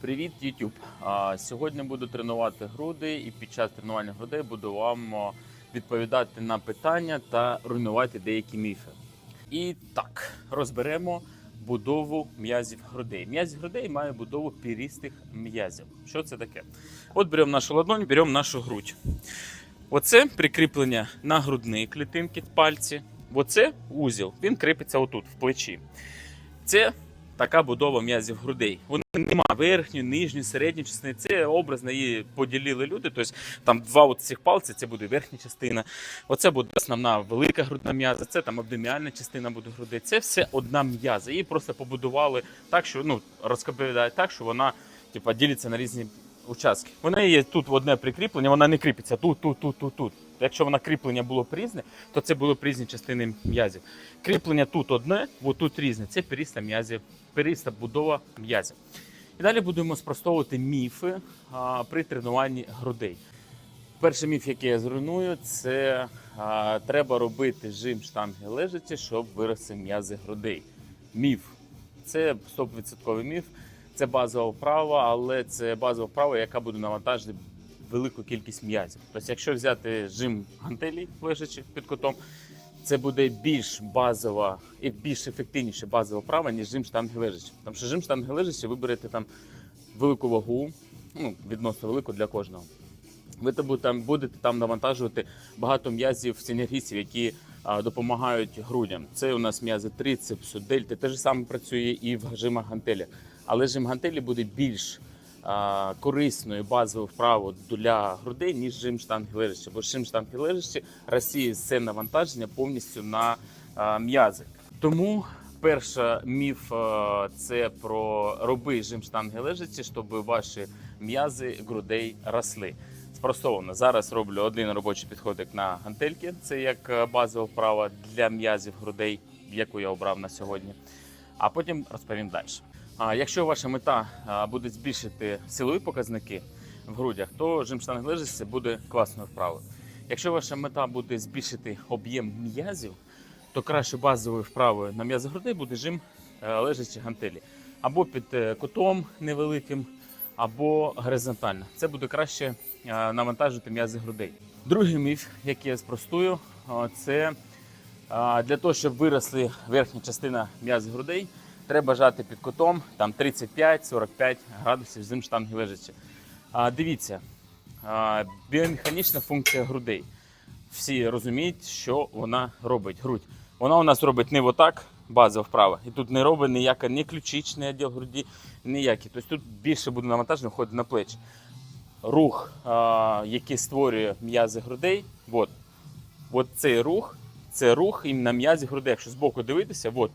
Привіт, YouTube! Сьогодні буду тренувати груди, і під час тренування грудей буду вам відповідати на питання та руйнувати деякі міфи. І так, розберемо будову м'язів грудей. М'язі грудей має будову пірістих м'язів. Що це таке? От беремо нашу ладонь, беремо нашу грудь. Оце прикріплення на грудні клітинки в пальці. Оце узіл. Він кріпиться отут, в плечі. Це така будова м'язів грудей. Вони нема верхньої, нижньої, середньої частини. Це образно її поділили люди. Тобто там два цих пальці, це буде верхня частина. Оце буде основна велика грудна м'яза, це там абдоміальна частина буде грудей. Це все одна м'яза. Її просто побудували так, що ну розповідають так, що вона типа ділиться на різні участки. Вона є тут в одне прикріплення, вона не кріпиться тут, тут, тут, тут, тут. Якщо вона кріплення було б різне, то це було б різні частини м'язів. Кріплення тут одне, от тут різне. Це періста м'язів, періста будова м'язів. І далі будемо спростовувати міфи а, при тренуванні грудей. Перший міф, який я зруйную, це а, треба робити жим штанги лежачи, щоб виросли м'язи грудей. Міф. Це 100% міф. Це базова вправа, але це базова вправа, яка буде навантажити велику кількість м'язів. Тобто, якщо взяти жим гантелей, лежачи під кутом, це буде більш базова і більш ефективніша базова вправа, ніж жим штанги лежачи. Тому що жим штанги лежачи, ви берете там велику вагу, ну, відносно велику для кожного. Ви тому там будете там навантажувати багато м'язів синергістів, які а, допомагають грудям. Це у нас м'язи трицепсу, дельти. Те ж саме працює і в жимах гантелі. Але жим гантелі буде більш корисною базовою вправою для грудей, ніж жим штанги лежачі. Бо жим штанги лежачі розсіє все навантаження повністю на м'язи. Тому перша міф це про роби жим штанги лежачі, щоб ваші м'язи грудей росли. Спростовано. Зараз роблю один робочий підходик на гантельки. Це як е, базова вправа для м'язів грудей, яку я обрав на сьогодні. А потім розповім далі. А якщо ваша мета буде збільшити силові показники в грудях, то жим штанги лежачі буде класною вправою. Якщо ваша мета буде збільшити об'єм м'язів, то краще базовою вправою на м'язи грудей буде жим лежачі гантелі. Або під е, кутом невеликим, або горизонтально. Це буде краще е, навантажити м'язи грудей. Другий міф, який я спростую, це для того, щоб виросли верхня частина м'язів грудей, треба жати під кутом там 35-45 градусів зим штанги лежачи. А, Дивіться, а, біомеханічна функція грудей. Всі розуміють, що вона робить. Грудь. Вона у нас робить не отак, база вправа. І тут не робить ніяка ні ключичний відділ груді, ніякий. Тобто тут більше буде навантаження входить на плечі. Рух, а, який створює м'язи грудей, от, от цей рух, це рух і на м'язі грудей. Якщо збоку дивитися, от,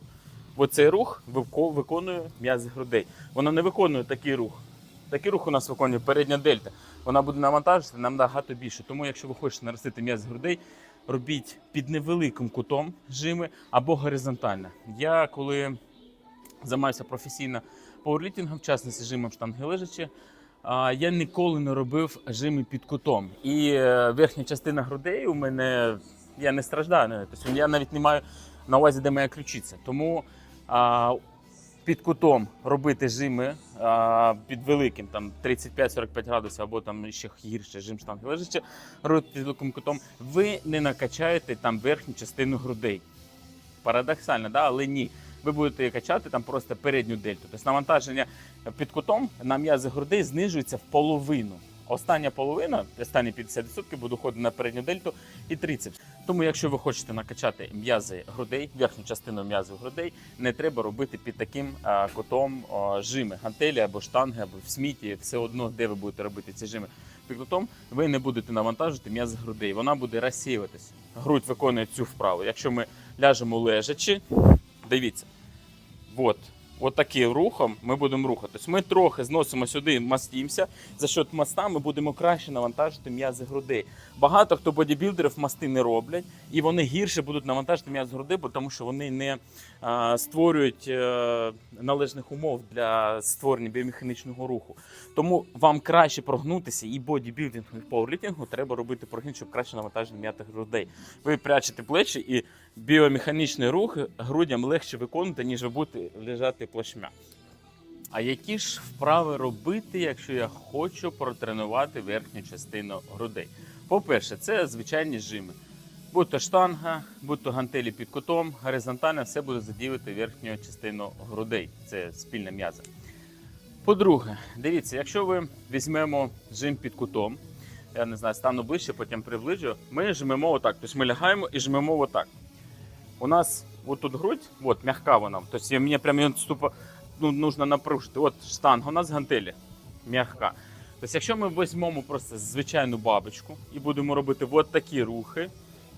от цей рух вико- виконує м'язи грудей. Вона не виконує такий рух. Такий рух у нас виконує передня дельта. Вона буде навантажити нам набагато більше. Тому, якщо ви хочете наростити м'яз грудей, робіть під невеликим кутом жими або горизонтально. Я коли займаюся професійно пауерліфтингом, в частності жимом штанги лежачі, я ніколи не робив жими під кутом. І е, верхня частина грудей у мене я не страждаю. Тобто я навіть не маю на увазі, де моя ключиця. Тому під кутом робити жими під великим, там 35-45 градусів, або там ще гірше жим штанги лежачи, робити під великим кутом, ви не накачаєте там верхню частину грудей. Парадоксально, да? але ні. Ви будете качати там просто передню дельту. Тобто навантаження під кутом на м'язи грудей знижується в половину. Остання половина, останні 50% буде ходити на передню дельту і трицепс. Тому, якщо ви хочете накачати м'язи грудей, верхню частину м'язів грудей, не треба робити під таким кутом жими, гантелі або штанги, або в сміті, все одно, де ви будете робити ці жими. Під кутом ви не будете навантажити м'язи грудей, вона буде розсіюватися. Грудь виконує цю вправу. Якщо ми ляжемо лежачи, дивіться, от, от рухом ми будемо рухатись. Ми трохи зносимо сюди, мастімося. За счет моста ми будемо краще навантажити м'язи грудей. Багато хто бодібілдерів мости не роблять, і вони гірше будуть навантажити м'язи грудей, бо тому що вони не а, створюють е, належних умов для створення біомеханічного руху. Тому вам краще прогнутися і бодібілдингу, і пауерліфтингу треба робити прогін, щоб краще навантажити м'яти грудей. Ви прячете плечі і біомеханічний рух грудям легше виконувати, ніж будете лежати плашмя. А які ж вправи робити, якщо я хочу протренувати верхню частину грудей? По-перше, це звичайні жими. Будь то штанга, будь то гантелі під кутом, горизонтально все буде задіювати верхню частину грудей. Це спільна м'яза. По-друге, дивіться, якщо ви візьмемо жим під кутом, я не знаю, стану ближче, потім приближу, ми жмемо отак. Тобто ми лягаємо і жмемо отак. У нас вот тут грудь, вот мягка вона. Тобто мені прямо її ступа, ну, нужно напружити. От штанга у нас гантелі м'яка. Тобто, якщо ми візьмемо просто звичайну бабочку і будемо робити от такі рухи,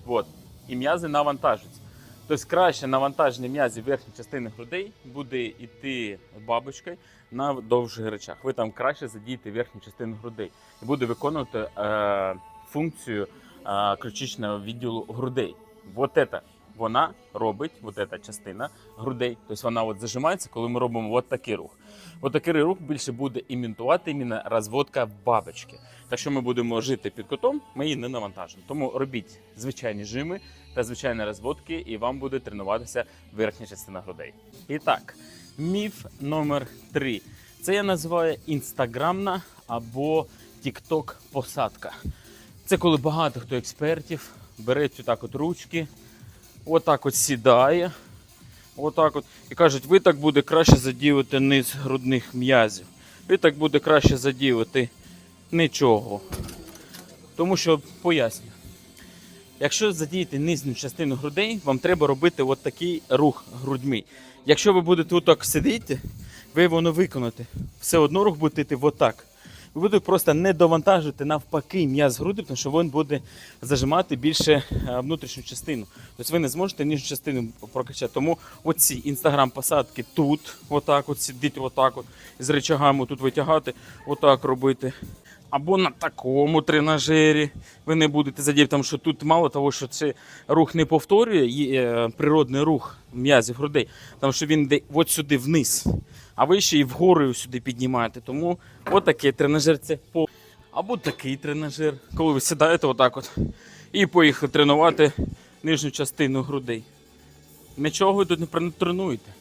от, і м'язи навантажуються. Тобто краще навантаження м'язів верхньої частини грудей буде йти бабочкою на довших речах. Ви там краще задієте верхню частину грудей і буде виконувати е, функцію е, ключичного відділу грудей. Вот это вона робить, вот эта частина грудей. Тобто вона от зажимається, коли ми робимо от такий рух. От такий рух більше буде імітувати іменно розводка бабочки. Так що ми будемо жити під кутом, ми її не навантажимо. Тому робіть звичайні жими та звичайні розводки, і вам буде тренуватися верхня частина грудей. І так, міф номер три. Це я називаю інстаграмна або тікток посадка. Це коли багато хто експертів бере цю так от ручки, отак от сідає, отак от, і кажуть, ви так буде краще задіювати низ грудних м'язів. Ви так буде краще задіювати нічого. Тому що поясню. Якщо задіяти нижню частину грудей, вам треба робити от такий рух грудьми. Якщо ви будете отак сидіти, ви воно виконаєте. Все одно рух буде йти отак. Будете просто не довантажувати навпаки м'яз груди, тому що він буде зажимати більше е, внутрішню частину. Тобто ви не зможете нижню частину прокачати. Тому оці інстаграм-посадки тут, отак от сидіти, отак от, з речагами тут витягати, отак робити. Або на такому тренажері ви не будете задіяти, тому що тут мало того, що це рух не повторює є, е, природний рух м'язів грудей, тому що він йде от сюди вниз, а ви ще і вгору сюди піднімаєте. Тому отакий тренажер це по. Або такий тренажер, коли ви сідаєте отак от і поїхали тренувати нижню частину грудей. Нічого ви тут не тренуєте.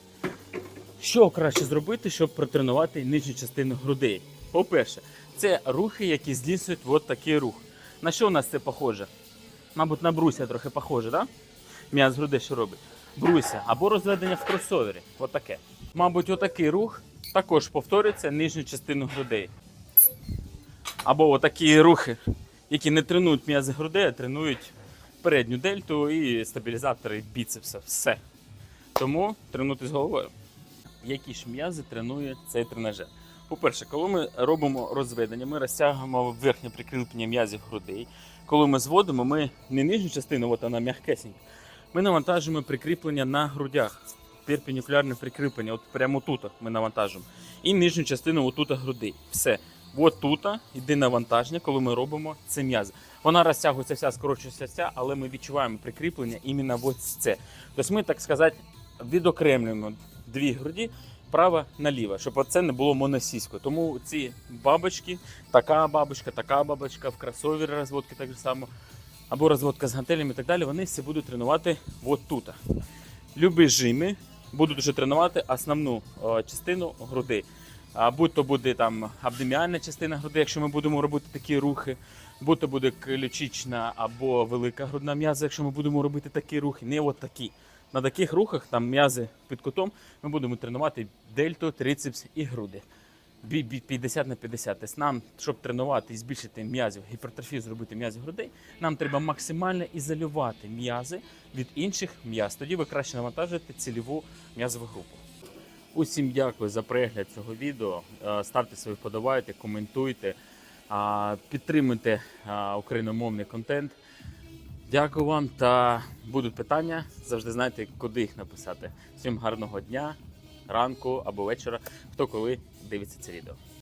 Що краще зробити, щоб протренувати нижню частину грудей? По-перше, це рухи, які здійснюють от такий рух. На що у нас це похоже? Мабуть, на бруся трохи похоже, так? Да? М'яз грудей що робить? Бруся або розведення в кросовері. Отаке. Мабуть, отакий рух також повторюється нижню частину грудей. Або отакі рухи, які не тренують м'язи грудей, а тренують передню дельту і стабілізатори біцепса. Все. Тому тренуйте з головою. Які ж м'язи тренує цей тренажер? По-перше, коли ми робимо розведення, ми розтягуємо верхнє прикріплення м'язів грудей. Коли ми зводимо, ми не нижню частину, от вона м'якесенька, ми навантажуємо прикріплення на грудях. Перпендикулярне прикріплення, от прямо тут ми навантажуємо. І нижню частину отут грудей. Все. От тут йде навантаження, коли ми робимо це м'язи. Вона розтягується вся, скорочується вся, але ми відчуваємо прикріплення іменно ось це. Тобто ми, так сказати, відокремлюємо дві груді право наліво, щоб це не було моносіською. Тому ці бабочки, така бабочка, така бабочка, в кросовері розводки так само, або розводка з гантелями і так далі, вони всі будуть тренувати от тут. Любі жими будуть вже тренувати основну частину груди. А будь то буде там абдоміальна частина груди, якщо ми будемо робити такі рухи, будь то буде ключична або велика грудна м'яза, якщо ми будемо робити такі рухи, не от такі. На таких рухах, там м'язи під кутом, ми будемо тренувати дельту, трицепс і груди. Бі- бі- 50 на 50. Тобто нам, щоб тренувати і збільшити м'язів, гіпертрофію зробити м'язів грудей, нам треба максимально ізолювати м'язи від інших м'яз. Тоді ви краще навантажуєте цільову м'язову групу. Усім дякую за перегляд цього відео. Е, Ставте свої вподобайки, коментуйте, підтримуйте україномовний контент. Дякую вам та будуть питання. Завжди знаєте, куди їх написати. Всім гарного дня, ранку або вечора, хто коли дивиться це відео.